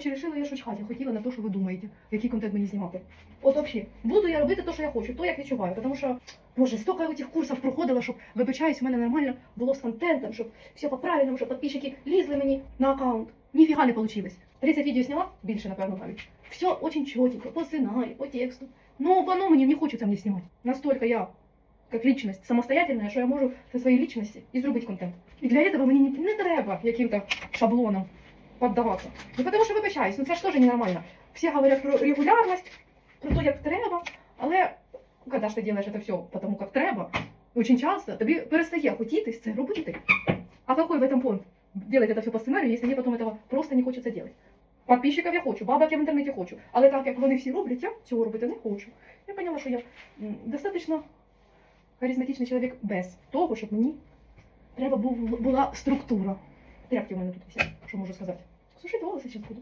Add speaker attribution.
Speaker 1: Коротше, вирішила я щось хаті, хотіла на те, що ви думаєте, який контент мені знімати. От взагалі, буду я робити те, що я хочу, то як відчуваю. Тому що, боже, стільки я цих курсів проходила, щоб, вибачаюсь, у мене нормально було з контентом, щоб все по-правильному, щоб підписчики лізли мені на аккаунт. Ніфіга не вийшло. 30 відео зняла, більше, напевно, навіть. Все очень чотенько, по сценарію, по тексту. Ну, по мені не хочеться мені знімати. Настільки я как личность самостоятельная, що я можу зі своєї личності і зробити контент. І для этого мені не, не треба яким-то шаблонам поддаваться. Ну, потому що вибачаюсь, ну це ж теж ненормально. Всі говорять про регулярність, про те, як треба, але коли ж ти робиш це все потому, як треба, очень часто тобі перестає хотіти це робити. А какой в этом понт? Делать это все по сценарію, якщо мені потім этого просто не хочеться делать. Подписчиків я хочу, бабок я в інтернеті хочу. Але так як вони всі роблять, я цього робити не хочу. Я поняла, що я м, достатньо харизматичний чоловік без того, щоб мені треба був, була структура. Тряпки у мене тут висять, що можу сказати. Сушити волоси зараз буду.